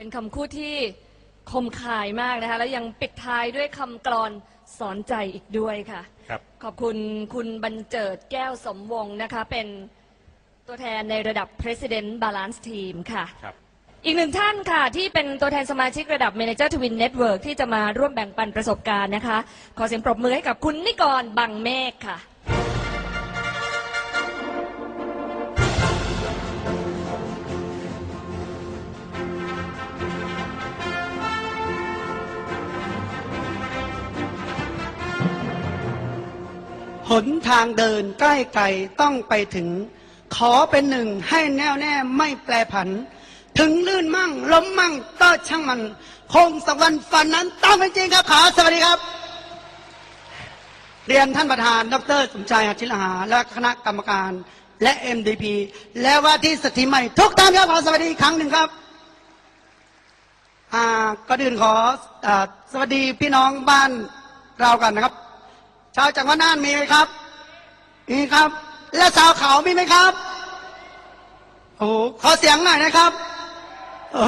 เป็นคำพูดที่คมคายมากนะคะ แล้วยังปิดท้ายด้วยคำกลอนสอนใจอีกด้วยค่ะ ครับ ขอบคุณคุณบรรเจิดแก้วสมวงศ์นะคะ เป็นตัวแทนในระดับ President Balance Team ค่ะ ครับ อีกหนึ่งท่านค่ะ ที่เป็นตัวแทนสมาชิกระดับ Manager Twin Network ที่จะมาร่วมแบ่งปันประสบการณ์นะคะ ขอเสียงปรบมือให้กับคุณนิกรบังเมฆค่ะ หนทางเดินใกล้ไกลต้องไปถึง ขอเป็นหนึ่งให้แน่วแน่ไม่แปรผัน ถึงลื่นมั่งล้มมั่งก็ช่างมัน คงสักวันฝันนั้นต้องเป็นจริงครับขาสวัสดีครับ เรียนท่านประธาน ดรสมชายหัตถิลหา และคณะกรรมการและ MDP และว่าที่สถิใหม่ ทุกท่านครับขอสวัสดีครั้งหนึ่งครับก็อื่นขออสวัสดีพี่น้องบ้านเรากันนะครับ ชาวจังหวัดน่านมีไหมครับ มีครับ และชาวเขามีไหมครับ โอ้โหขอเสียงหน่อยนะครับโอ้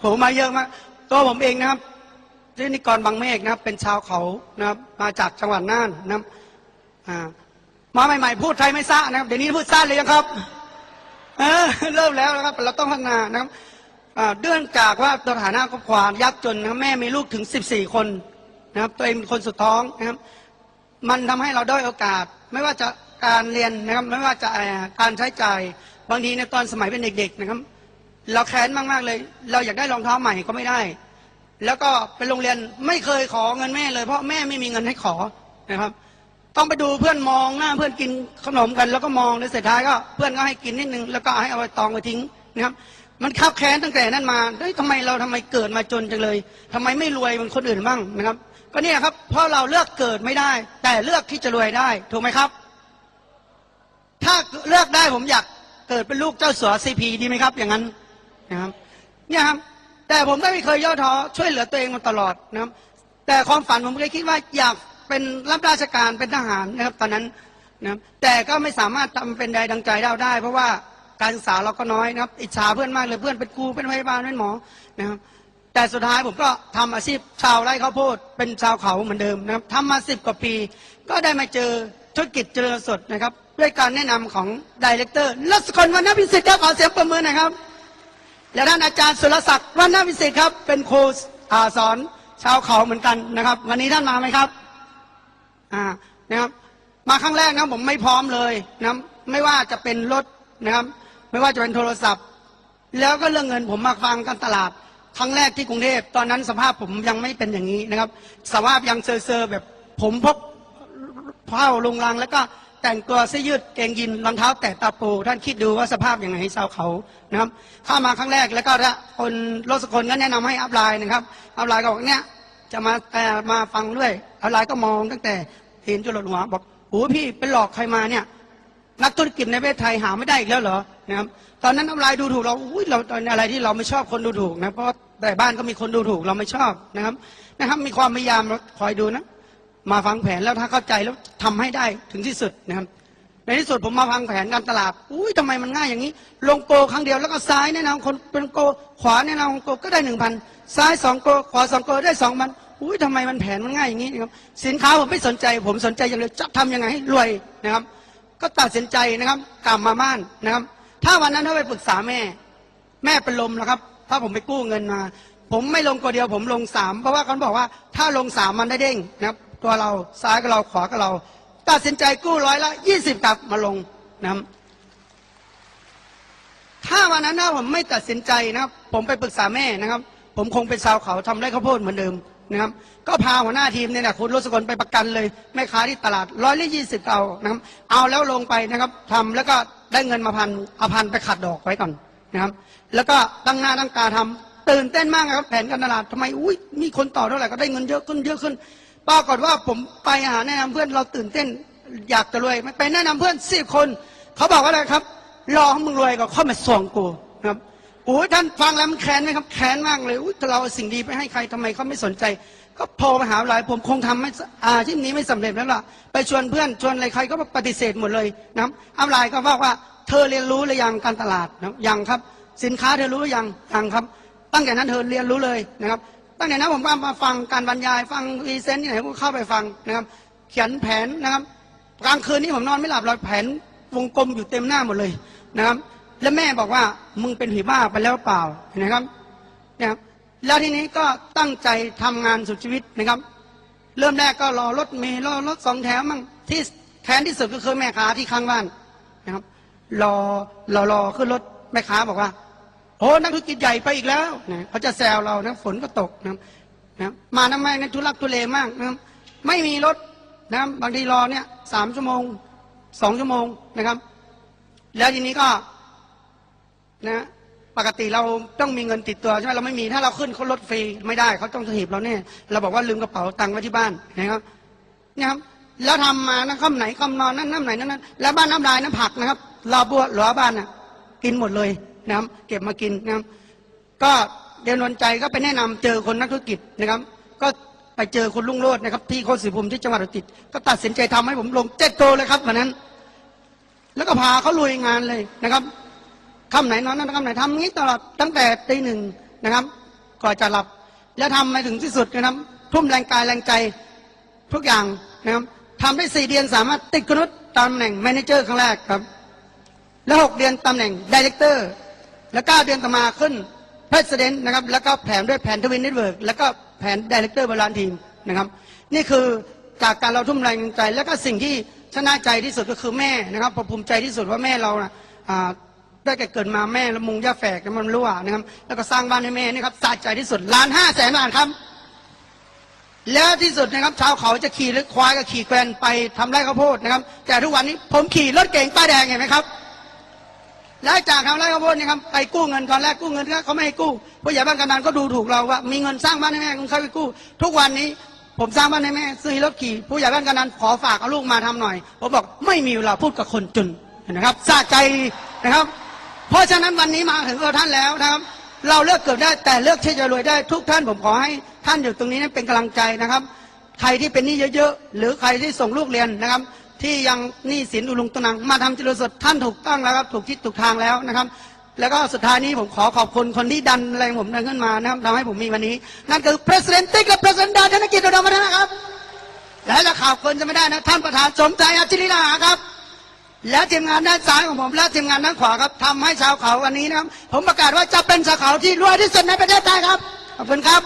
โหมาเยอะมากตัวผมเองนะครับชื่อนิกรบางเมฆนะครับ เป็นชาวเขานะครับ มาจากจังหวัดน่านนะครับมาใหม่ๆ พูดไทยไม่ซ่านะครับ เดี๋ยวนี้พูดซ่าเลยงครับเออเริ่มแล้วนะครับ เราต้องพัฒนานะครับเนื่องจากว่าตัวฐานะครอบครัวยากจนนะแม่มีลูกถึง 14 คนนะครับ ตัวเองเป็นคนสุดท้องนะครับ มันทำให้เราด้อยโอกาส ไม่ว่าจะการเรียนนะครับ ไม่ว่าจะการใช้จ่าย บางทีในตอนสมัยเป็นเด็ก ๆนะครับ เราแค้นมากๆเลย เราอยากได้รองเท้าใหม่ก็ไม่ได้ แล้วก็ไปโรงเรียนไม่เคยขอเงินแม่เลยเพราะแม่ไม่มีเงินให้ขอนะครับ ต้องไปดูเพื่อนมองหน้าเพื่อนกินขนมกัน แล้วก็มองแล้วสุดท้ายก็เพื่อนก็ให้กินนิดนึงแล้วก็ให้เอาไปตองไปทิ้งนะครับ มันคับแค้นตั้งแต่นั้นมาเฮ้ยทำไมเราทำไมเกิดมาจนจังเลยทำไมไม่รวยเหมือนคนอื่นบ้างนะครับ ก็เนี่ยครับ เพราะเราเลือกเกิดไม่ได้ แต่เลือกที่จะรวยได้ ถูกไหมครับ ถ้าเลือกได้ผมอยากเกิดเป็นลูกเจ้าสัวซีพีดีไหมครับ อย่างนั้นนะครับเนี่ยครับแต่ผมก็ไม่เคยย่อท้อช่วยเหลือตัวเองมาตลอดนะครับ แต่ความฝันผมเคยคิดว่าอยากเป็นรับราชการเป็นทหารนะครับ ตอนนั้นนะครับแต่ก็ไม่สามารถทำเป็นใดดังใจเราได้ เพราะว่าการศึกษาเราก็น้อยนะครับ อิจฉาเพื่อนมากเลยเพื่อนเป็นครูเป็นพยาบาลเป็นหมอนะครับ แต่สุดท้ายผมก็ทำอาชีพชาวไร่ข้าวโพดเป็นชาวเขาเหมือนเดิมนะครับทำมาสิบกว่าปี ก็ได้มาเจอธุรกิจเจริญสดนะครับ ด้วยการแนะนำของดีเลกเตอร์ลัศกรวรรณพิสิทธิ์ครับขอเสียงประมือน่อยครับ และท่านอาจารย์สุรศักดิ์วรรณวิสิทธิ์ครับเป็นครูอ่าสอนชาวเขาเหมือนกันนะครับ วันนี้ท่านมาไหมครับอ่านะครับมาครั้งแรกนะผมไม่พร้อมเลยนะไม่ว่าจะเป็นรถนะครับ ไม่ว่าจะเป็นโทรศัพท์ แล้วก็เรื่องเงินผมมาฟังกันตลาด ครั้งแรกที่กรุงเทพตอนนั้นสภาพผมยังไม่เป็นอย่างนี้นะครับ สภาพยังเซอร์ๆแบบผมพกผ้าลุงลังแล้วก็แต่งตัวเสื้อยืดเกงยีนรองเท้า แตะตาปูท่านคิดดูว่าสภาพอยังไงชาวเขานะครับเข้ามาครั้งแรกแล้วก็คนรถสกลก็แนะนำให้อัพไลน์นะครับอัพไลน์ก็บอกเนี่ยจะมาเอ่มาฟังด้วยอัพไลน์ก็มองตั้งแต่เห็นจรดหัวบอกโอ้พี่ไปหลอกใครมาเนี่ยนักธุรกิจในประเทศไทยหาไม่ได้อีกแล้วเหรอ นะครับตอนนั้นน้ำลายดูถูกเราอุ้ยเราตอนอะไรที่เราไม่ชอบคนดูถูกนะเพราะแต่บ้านก็มีคนดูถูกเราไม่ชอบนะครับนะครับ มีความพยายามคอยดูนะ มาฟังแผนแล้วถ้าเข้าใจแล้วทำให้ได้ถึงที่สุดนะครับ ในที่สุดผมมาฟังแผนการตลาดอุ้ยทำไมมันง่ายอย่างนี้ ลงโกครั้งเดียวแล้วก็ซ้ายแนะนำคนเป็นโกขวาแนะนำโกก็ได้หนึ่งพันซ้ายสองโกขวาสองโกได้สองพันอุ้ยทำไมมันแผนมันง่ายอย่างนี้นะครับสินค้าผมไม่สนใจ ผมสนใจอย่างเดียวจะทำยังไงให้รวยนะครับ ก็ตัดสินใจนะครับกลับมาบ้านนะครับ ถ้าวันนั้นถ้าไปปรึกษาแม่ แม่เป็นลมแล้วครับ ถ้าผมไปกู้เงินมา ผมไม่ลงตัวเดียวผมลงสามเพราะว่าเขาบอกว่าถ้าลงสามมันได้เด้งนะครับ ตัวเราซ้ายกับเราขวากับเรา ตัดสินใจกู้ร้อยละยี่สิบกลับมาลงนะครับถ้าวันนั้นถ้าผมไม่ตัดสินใจนะครับ ผมไปปรึกษาแม่นะครับ ผมคงเป็นชาวเขาทำไร่ข้าวโพดเหมือนเดิมนะครับ ก็พาหัวหน้าทีมเนี่ยนะคุณรสกลไปประกันเลยแม่ค้าที่ตลาดร้อยละยี่สิบเอานะครับ เอาแล้วลงไปนะครับทำแล้วก็ ได้เงินมาพันเอาพันไปขัดดอกไว้ก่อนนะครับ แล้วก็ตั้งหน้าตั้งตาทำตื่นเต้นมากครับแผนการตลาดทำไมอุ้ยมีคนต่อเท่าไหร่ก็ได้เงินเยอะขึ้นเยอะขึ้นปรากฏว่าผมไปหาแนะนำเพื่อนเราตื่นเต้น อยากจะรวยไปแนะนำเพื่อนสิบคน เขาบอกว่าอะไรครับ รอให้มึงรวยก็เข้ามาส่งกูนะครับ โอ้ยท่านฟังแล้วมันแค้นไหมครับแค้นมากเลยอุ้ยเราสิ่งดีไปให้ใครทำไมเขาไม่สนใจ ก็โทรไปหาหลายผมคงทำไม่อาชีพนี้ไม่สำเร็จแล้วล่ะไปชวนเพื่อนชวนอะไรใครก็ปฏิเสธหมดเลยนะครับอัพไลน์ก็บอกว่า เธอเรียนรู้หรือยังการตลาดนะยังครับ สินค้าเธอรู้หรือยังยังครับ ตั้งแต่นั้นเธอเรียนรู้เลยนะครับ ตั้งแต่นั้นผมก็มาฟังการบรรยายฟังวีเซนต์ที่ไหนก็เข้าไปฟังนะครับ เขียนแผนนะครับกลางคืนนี้ผมนอนไม่หลับเลยแผนวงกลมอยู่เต็มหน้าหมดเลยนะครับ แล้วแม่บอกว่ามึงเป็นผีบ้าไปแล้วเปล่าเห็นะครับนะครับแล้วทีนี้ก็ตั้งใจทำงานสุดชีวิตนะครับ เริ่มแรกก็รอรถเมล์รอรถสองแถวมั่งที่แค้นที่สุดก็คือแม่ค้าที่ข้างบ้านนะครับ รอรอรอขึ้นรถแม่ค้าบอกว่าโอ้นักธุรกิจใหญ่ไปอีกแล้วนะเขาจะแซวเรานะฝนก็ตกนะครับนะมาทำไมในะทุลักทุเลมากนะครับไม่มีรถนะครับบางทีรอเนี่ยสามชั่วโมงสองชั่วโมงนะครับ แล้วทีนี้ก็ นะปกติเราต้องมีเงินติดตัวใช่ไหมเราไม่มีถ้าเราขึ้นเขารถฟรีไม่ได้เขาต้องถีบเราแน่เราบอกว่าลืมกระเป๋าตังค์ไว้ที่บ้านนะครับเนี่ยครับแล้วทำมานะค่ำไหนค่ำนอนนั่นน้ำไหนนั่นนั้นแล้วบ้านน้ำลายน้ำผักนะครับเราบัวหลัวบ้านน่ะ กินหมดเลยนะครับเก็บมากินนะครับ ก็เดินวนใจก็ไปแนะนำเจอคนนักธุรกิจนะครับ ก็ไปเจอคุณลุงโรจนะครับ ที่โคตรศรีภูมิที่จังหวัดอุตรดิตถ์ก็ตัดสินใจทำให้ผมลงเจ็ดโกเลยครับวันนั้น แล้วก็พาเขาลุยงานเลยนะครับ ค่ำไหนนอนนั่นค่ำไหนทำงี้ตลอดตั้งแต่ตีหนึ่งนะครับก่อนจะหลับ แล้วทำมาถึงที่สุดนะครับทุ่มแรงกายแรงใจทุกอย่างนะครับทำได้สี่เดือนสามารถติดกนุษตำแหน่งแมเนเจอร์ครั้งแรกครับ แล้วหกเดือนตำแหน่งดีเลกเตอร์แล้วเก้าเดือนต่อมาขึ้น President นะครับ แล้วก็แผนด้วยแผนทวินเน็ตเวิร์กแล้วก็แผนดีเลกเตอร์บริหารทีมนะครับ นี่คือจากการเราทุ่มแรงใจ แล้วก็สิ่งที่ชนะใจที่สุดก็คือแม่นะครับภูมิใจที่สุดว่าแม่เรานะอ่า ได้แก่เกิดมาแม่ละมุงย่าแฝกมันรั่วนะครับ แล้วก็สร้างบ้านให้แม่นะครับสะใจที่สุดล้านห้าแสนบาทครับ แล้วที่สุดนะครับ ชาวเขาจะขี่หรือควายก็ขี่แกวนไปทำไร่ข้าวโพดนะครับ แต่ทุกวันนี้ผมขี่รถเก๋งป้ายแดงเห็นไหมครับแล้วจากทำไร่ข้าวโพดนี่ครับไปกู้เงินตอนแรกกู้เงินเขาไม่ให้กู้ผู้ใหญ่บ้านกำนันก็ดูถูกเราว่ามีเงินสร้างบ้านให้แม่คุณเข้าไปกู้ ทุกวันนี้ผมสร้างบ้านให้แม่ซื้อรถขี่ผู้ใหญ่บ้านกำนันขอฝากเอาลูกมาทำหน่อยผมบอกไม่มีเวลาพูดกับคนจนนนะครับสะใจนะครับ เพราะฉะนั้นวันนี้มาถึงตัวท่านแล้วนะครับ เราเลือกเกิดได้แต่เลือกที่จะรวยได้ทุกท่านผมขอให้ท่านอยู่ตรงนี้นั้นเป็นกำลังใจนะครับ ใครที่เป็นหนี้เยอะๆ หรือใครที่ส่งลูกเรียนนะครับ ที่ยังหนี้สินอุลุงตุนังมาทำจิตรสดท่านถูกต้องแล้วครับ ถูกทิศถูกทางแล้วนะครับ แล้วก็สุดท้ายนี้ผมขอขอบคุณคนที่ดันแรงผมดันขึ้นมานะครับทำให้ผมมีวันนี้ นั่นคือ President ติ๊กและ President ดาธนกิจอุดมวัฒนะครับและจะข่าวคนจะไม่ได้นะท่านประธานสมใจอาจิริลาครับ และทีมงานด้านซ้ายของผมและทีมงานด้านขวาครับทำให้ชาวเขาวันนี้นะครับ ผมประกาศว่าจะเป็นชาวเขาที่รวยที่สุดในประเทศไทยครับขอบคุณครับ